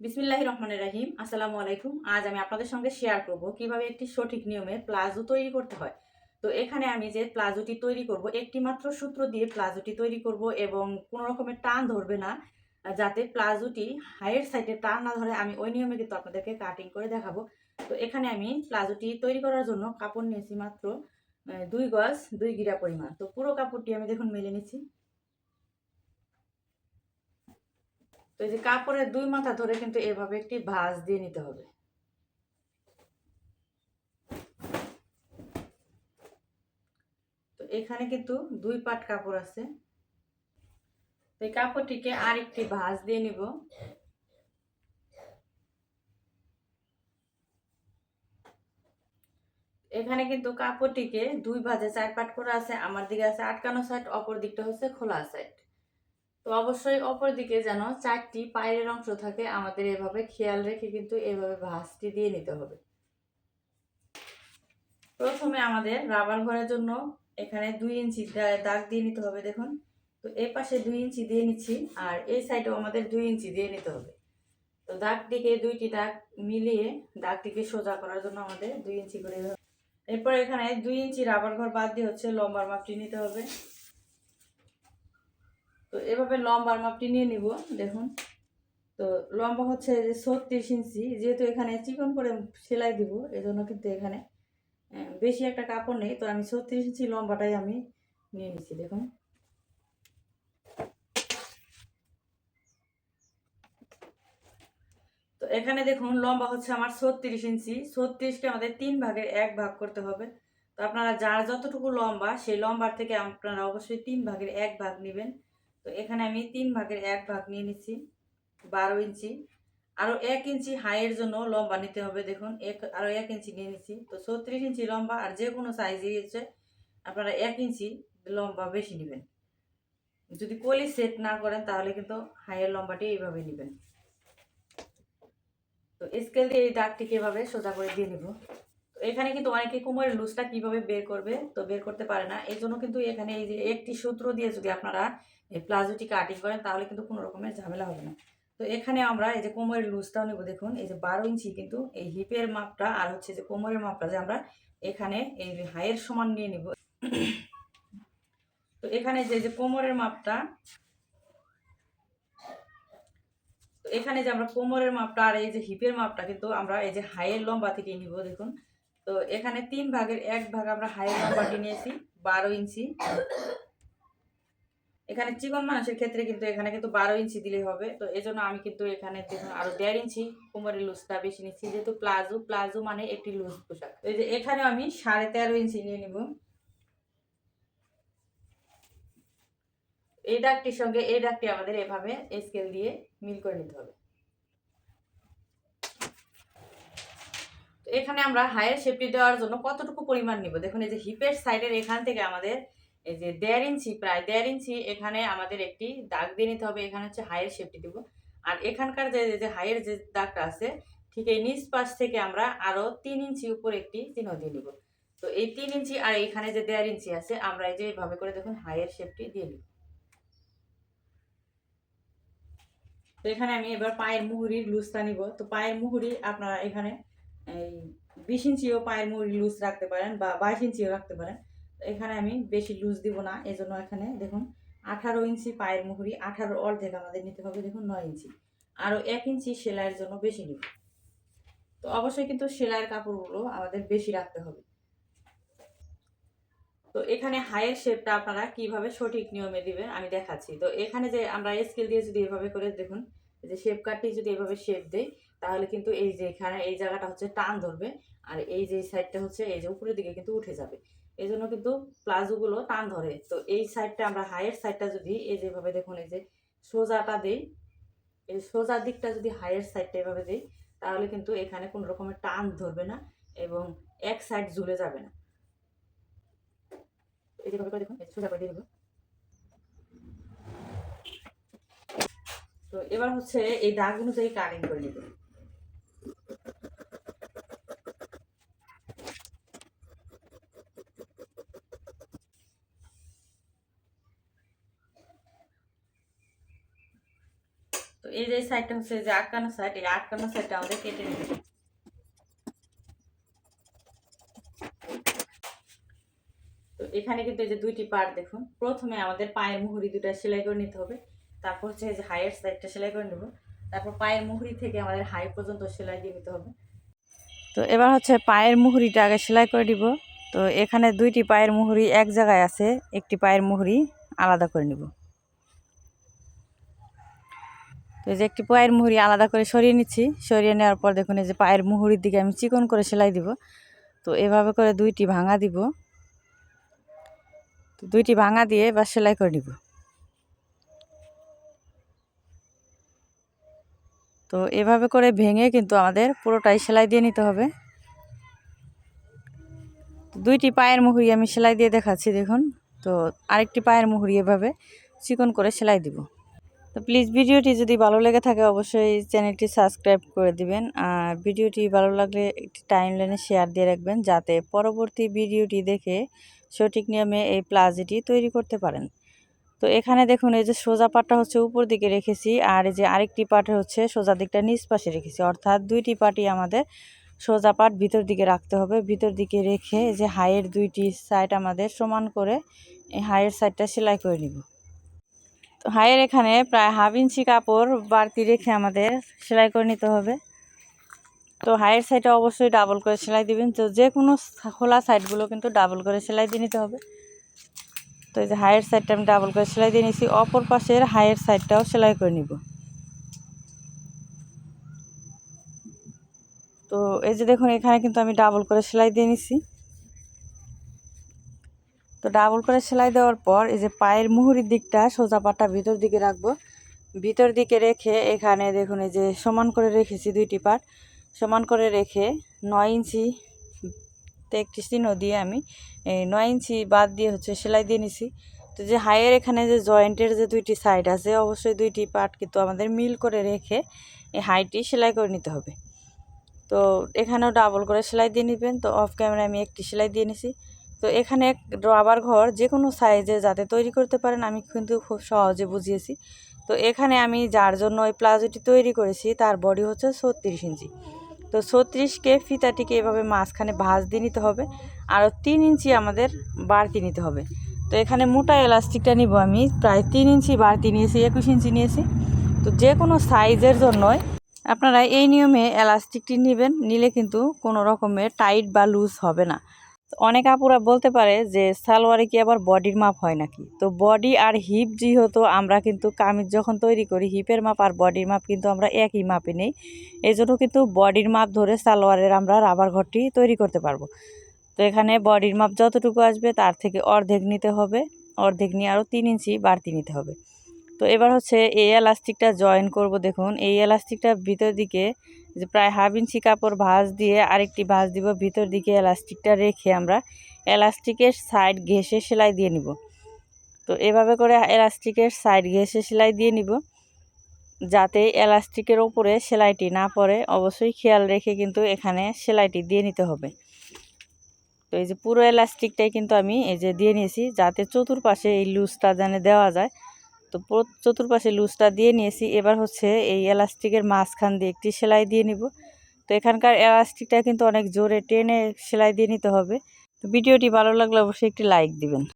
বিসমিল্লাহ রহমানের রাহিম, আসসালামু আলাইকুম। আজ আমি আপনাদের সঙ্গে শেয়ার করব কীভাবে একটি সঠিক নিয়মে প্লাজো তৈরি করতে হয়। তো এখানে আমি যে প্লাজোটি তৈরি করব একটি মাত্র সূত্র দিয়ে প্লাজোটি তৈরি করব এবং কোনো রকমের টান ধরবে না, যাতে প্লাজোটি হাইয়ের সাইডে টান না ধরে, আমি ওই নিয়মে কিন্তু আপনাদেরকে কাটিং করে দেখাবো। তো এখানে আমি প্লাজোটি তৈরি করার জন্য কাপড় নিয়েছি মাত্র দুই গজ দুই গিরা পরিমাণ। তো পুরো কাপড়টি আমি দেখুন মেলে নিচ্ছি। তো এই যে কাপড়ের দুই মাথা ধরে কিন্তু এভাবে একটি ভাঁজ দিয়ে নিতে হবে। তো এখানে কিন্তু দুই পাট কাপড় আছে। তো এই কাপড়টিকে আরেকটি ভাঁজ দিয়ে নিব। এখানে কিন্তু কাপড়টিকে দুই ভাঁজে চার পাট করা আছে, আমার দিকে আছে আটকানো সাইড অপর দিকটা হচ্ছে খোলা সাইড তো অবশ্যই অপর দিকে যেন চারটি পায়ের অংশ থাকে, আমাদের এভাবে খেয়াল রেখে কিন্তু এভাবে ভাঁজটি দিয়ে নিতে হবে। প্রথমে আমাদের রাবার ঘরের জন্য এখানে দুই ইঞ্চি দাগ দিয়ে নিতে হবে দেখুন। তো এই পাশে দুই ইঞ্চি দিয়ে নিচ্ছি আর এই সাইডেও আমাদের দুই ইঞ্চি দিয়ে নিতে হবে। তো দাগটিকে, দুইটি দাগ মিলিয়ে দাগটিকে সোজা করার জন্য আমাদের দুই ইঞ্চি করে এরপর এখানে দুই ইঞ্চি রাবার ঘর বাদ দিয়ে হচ্ছে লম্বার মাপটি নিতে হবে। তো এভাবে লম্বার মাপটি নিয়ে নিব, দেখুন। তো লম্বা হচ্ছে যে ছত্রিশ ইঞ্চি, যেহেতু এখানে চিকন করে সেলাই দিব, এজন্য কিন্তু এখানে বেশি একটা কাপড় নেই। তো আমি ছত্রিশ ইঞ্চি লম্বাটাই আমি নিয়ে নিচ্ছি, দেখুন। তো এখানে দেখুন, লম্বা হচ্ছে আমার ছত্রিশ ইঞ্চি। ছত্রিশকে আমাদের তিন ভাগের এক ভাগ করতে হবে। তো আপনারা যার যতটুকু লম্বা, সেই লম্বার থেকে আপনারা অবশ্যই তিন ভাগের এক ভাগ নেবেন। তো এখানে আমি তিন ভাগের এক ভাগ নিয়ে নিচ্ছি, বারো ইঞ্চি। আরও এক ইঞ্চি হাইয়ের জন্য লম্বা নিতে হবে, দেখুন, এক আরও এক ইঞ্চি নিয়ে নিচ্ছি। তো ছত্রিশ ইঞ্চি লম্বা আর যে কোনো সাইজই হচ্ছে, আপনারা এক ইঞ্চি লম্বা বেশি নেবেন। যদি কলি সেট না করেন, তাহলে কিন্তু হাইয়ের লম্বাটি এইভাবে নেবেন। তো স্কেল দিয়ে এই দাগটিকে এভাবে সোজা করে দিয়ে নিব। তো এখানে কিন্তু অনেকে কোমরের লুজটা কীভাবে বের করবে, তো বের করতে পারে না। এই জন্য কিন্তু এখানে এই যে একটি সূত্র দিয়ে যদি আপনারা এই প্লাজোটি কাটিং করেন, তাহলে কিন্তু কোনো রকমের ঝামেলা হবে না। তো এখানে আমরা এই যে কোমরের লুজটাও নেব, দেখুন, এই যে বারো ইঞ্চি কিন্তু এই হিপের মাপটা আর হচ্ছে যে কোমরের মাপটা যে আমরা এখানে এই হাইয়ের সমান নিয়ে নিব। তো এখানে যে যে কোমরের মাপটা, তো এখানে যে আমরা কোমরের মাপটা আর এই যে হিপের মাপটা কিন্তু আমরা এই যে হাইয়ের লম্বা থেকে নিব, দেখুন। তো এখানে তিন ভাগের এক ভাগ আমরা হাইয়ের লম্বাটি নিয়েছি, বারো ইঞ্চি। এখানে চিকন মানুষের ক্ষেত্রে কিন্তু এখানে কিন্তু বারো ইঞ্চি দিলেই হবে। তো এই জন্য আমি কিন্তু এখানে আরও দেড় ইঞ্চি কোমরের লুজটা বেশি নিচ্ছি, যেহেতু প্লাজো প্লাজো মানে একটি লুজ পোশাক। এই যে এখানে আমি সাড়ে তেরো ইঞ্চি নিয়ে নিব। এই দাগটির সঙ্গে এই ডাকটি আমাদের এভাবে স্কেল দিয়ে মিল করে নিতে হবে। এখানে আমরা হায়ার শেপটি দেওয়ার জন্য কতটুকু পরিমাণ নিব? দেখুন, এই যে হিপের সাইডের এখান থেকে আমাদের এই যে দেড় ইঞ্চি, প্রায় দেড় ইঞ্চি এখানে আমাদের একটি দাগ দিয়ে নিতে হবে। এখানে হচ্ছে হাইয়ের শেপটি দিব। আর এখানকার যে যে হাইয়ের যে দাগটা আছে, ঠিক এই নিচ পাশ থেকে আমরা আরও তিন ইঞ্চি উপর একটি চিহ্ন দিয়ে নিব। তো এই তিন ইঞ্চি আর এখানে যে দেড় ইঞ্চি আছে, আমরা এই যে এইভাবে করে দেখুন হাইয়ের শেপটি দিয়ে নিব। তো এখানে আমি এবার পায়ের মুহুরির লুজটা নিব। তো পায়ের মুহুরি আপনারা এখানে এই বিশ ইঞ্চিও পায়ের মুহুরি লুজ রাখতে পারেন বা বাইশ ইঞ্চিও রাখতে পারেন। এখানে আমি বেশি লুজ দিব না এই জন্য এখানে দেখুন আঠারো ইঞ্চি পায়ের মুহুরি, আঠারো অর্ধেক আমাদের নিতে হবে দেখুন নয় ইঞ্চি। আরও এক ইঞ্চি সেলাইয়ের জন্য বেশি নিব। তো অবশ্যই কিন্তু সেলাইয়ের কাপড়গুলো আমাদের বেশি রাখতে হবে। তো এখানে হাইয়ের শেপটা আপনারা কীভাবে সঠিক নিয়মে দিবেন আমি দেখাচ্ছি। তো এখানে যে আমরা স্কেল দিয়ে যদি এভাবে করে দেখুন যে শেপ কাটটি যদি এভাবে শেপ দেই, তাহলে কিন্তু এই যে এখানে এই জায়গাটা হচ্ছে টান ধরবে, আর এই যে সাইডটা হচ্ছে এই যে উপরের দিকে কিন্তু উঠে যাবে। এই জন্য কিন্তু প্লাজোগুলো টান ধরে। তো এই সাইডটা আমরা হাইয়ের সাইডটা যদি এই যেভাবে দেখুন, এই যে সোজাটা দেই, এই সোজা দিকটা যদি হাইয়ের সাইডটা এভাবে দিই, তাহলে কিন্তু এখানে কোনো রকমের টান ধরবে না এবং এক সাইড ঝুলে যাবে না। এই যেভাবে করে দেখুন সোজা করে দিয়ে দেবো। তো এবার হচ্ছে এই দাগ অনুযায়ী কাটিং করে নেব। এই যে সাইডটা হচ্ছে যে আটকানো সাইড এই আটকানো সাইডটা আমাদের কেটে নেবে। তো এখানে কিন্তু এই যে দুইটি পার্ট দেখুন। প্রথমে আমাদের পায়ের মুহুরি দুটা সেলাই করে নিতে হবে। তারপর হচ্ছে যে হাইয়ের সাইডটা সেলাই করে নেব। তারপর পায়ের মুহুরি থেকে আমাদের হাই পর্যন্ত সেলাই দিয়ে নিতে হবে। তো এবার হচ্ছে পায়ের মুহুরিটা আগে সেলাই করে দিব তো এখানে দুইটি পায়ের মুহুরি এক জায়গায় আছে, একটি পায়ের মুহুরি আলাদা করে নিব। এই যে একটি পায়ের মুহুরি আলাদা করে সরিয়ে নিচ্ছি। সরিয়ে নেওয়ার পর দেখুন এই যে পায়ের মুহুরির দিকে আমি চিকন করে সেলাই দিব। তো এভাবে করে দুইটি ভাঙা দিব। তো দুইটি ভাঙা দিয়ে এবার সেলাই করে নিব। তো এভাবে করে ভেঙে কিন্তু আমাদের পুরোটাই সেলাই দিয়ে নিতে হবে। দুইটি পায়ের মুহুরি আমি সেলাই দিয়ে দেখাচ্ছি দেখুন। তো আরেকটি পায়ের মুহুরি এভাবে চিকন করে সেলাই দিব। তো প্লিজ ভিডিওটি যদি ভালো লেগে থাকে, অবশ্যই চ্যানেলটি সাবস্ক্রাইব করে দিবেন। আর ভিডিওটি ভালো লাগলে একটি টাইম লাইনে শেয়ার দিয়ে রাখবেন, যাতে পরবর্তী ভিডিওটি দেখে সঠিক নিয়মে এই প্লাজিটি তৈরি করতে পারেন। তো এখানে দেখুন, এই যে সোজা পাটটা হচ্ছে উপর দিকে রেখেছি, আর এই যে আরেকটি পাটে হচ্ছে সোজা দিকটা নিচ পাশে রেখেছি। অর্থাৎ দুইটি পাটি আমাদের সোজা পাট ভিতর দিকে রাখতে হবে। ভিতর দিকে রেখে এই যে হাইয়ের দুইটি সাইড আমাদের সমান করে এই হাইয়ের সাইডটা সেলাই করে নিব। তো হাইয়ের এখানে প্রায় হাফ ইঞ্চি কাপড় বাড়তি রেখে আমাদের সেলাই করে নিতে হবে। তো হাইয়ের সাইডে অবশ্যই ডাবল করে সেলাই দিবেন। তো যে কোনো খোলা সাইডগুলো কিন্তু ডাবল করে সেলাই দিয়ে নিতে হবে। তো এই যে হাইয়ের সাইডটা আমি ডাবল করে সেলাই দিয়ে নিয়েছি অপর পাশের হাইয়ের সাইডটাও সেলাই করে নিব। তো এই যে দেখুন, এখানে কিন্তু আমি ডাবল করে সেলাই দিয়ে নিছি। তো ডাবল করে সেলাই দেওয়ার পর এই যে পায়ের মুহুরির দিকটা সোজা পাটা ভিতর দিকে রাখব। ভিতর দিকে রেখে এখানে দেখুন এই যে সমান করে রেখেছি দুইটি পাট। সমান করে রেখে নয় ইঞ্চি তে একটি চিহ্ন দিয়ে আমি এই নয় ইঞ্চি বাদ দিয়ে হচ্ছে সেলাই দিয়ে নিছি। তো যে হাইয়ের এখানে যে জয়েন্টের যে দুইটি সাইড আছে, অবশ্যই দুইটি পার্ট কিন্তু আমাদের মিল করে রেখে এই হাইটি সেলাই করে নিতে হবে। তো এখানেও ডাবল করে সেলাই দিয়ে নেবেন। তো অফ ক্যামেরায় আমি একটি সেলাই দিয়ে নিছি। তো এখানে রাবার ঘর যে কোনো সাইজে যাতে তৈরি করতে পারেন, আমি কিন্তু খুব সহজে বুঝিয়েছি। তো এখানে আমি যার জন্য ওই প্লাজোটি তৈরি করেছি, তার বডি হচ্ছে ছত্রিশ ইঞ্চি। তো ছত্রিশকে ফিতাটিকে এভাবে মাঝখানে ভাঁজ দিয়ে নিতে হবে, আরও তিন ইঞ্চি আমাদের বাড়তি নিতে হবে। তো এখানে মোটা এলাস্টিকটা নিব আমি, প্রায় তিন ইঞ্চি বাড়তি নিয়েছি, একুশ ইঞ্চি নিয়েছি। তো যে কোনো সাইজের জন্যই আপনারা এই নিয়মে এলাস্টিকটি নেবেন, নিলে কিন্তু কোনো রকমের টাইট বা লুজ হবে না। অনেক আপুরা বলতে পারে যে, সালোয়ারে কি আবার বডির মাপ হয় নাকি? তো বডি আর হিপ যেহেতু আমরা কিন্তু কামিজ যখন তৈরি করি হিপের মাপ আর বডির মাপ কিন্তু আমরা একই মাপে নেই। এই জন্য কিন্তু বডির মাপ ধরে সালোয়ারের আমরা রাবার ঘরটি তৈরি করতে পারব। তো এখানে বডির মাপ যতটুকু আসবে, তার থেকে অর্ধেক নিতে হবে। অর্ধেক নিয়ে আরও তিন ইঞ্চি বাড়তি নিতে হবে। তো এবার হচ্ছে এই এলাস্টিকটা জয়েন করব দেখুন। এই এলাস্টিকটা ভিতর দিকে যে প্রায় হাফ ইঞ্চি কাপড় ভাঁজ দিয়ে আরেকটি ভাঁজ দিব, ভিতর দিকে এলাস্টিকটা রেখে আমরা এলাস্টিকের সাইড ঘেঁষে সেলাই দিয়ে নিব। তো এভাবে করে এলাস্টিকের সাইড ঘেঁষে সেলাই দিয়ে নিব, যাতে এলাস্টিকের ওপরে সেলাইটি না পড়ে। অবশ্যই খেয়াল রেখে কিন্তু এখানে সেলাইটি দিয়ে নিতে হবে। তো এই যে পুরো এলাস্টিকটাই কিন্তু আমি এই যে দিয়ে নিয়েছি, যাতে চতুর্পাশে এই লুজটা যেন দেওয়া যায়। তো চতুর্পাশে লুজটা দিয়ে নিয়েছি। এবার হচ্ছে এই এলাস্টিকের মাঝখান দিয়ে একটি সেলাই দিয়ে নিব। তো এখানকার এলাস্টিকটা কিন্তু অনেক জোরে টেনে সেলাই দিয়ে নিতে হবে। তো ভিডিওটি ভালো লাগলে অবশ্যই একটি লাইক দিবেন।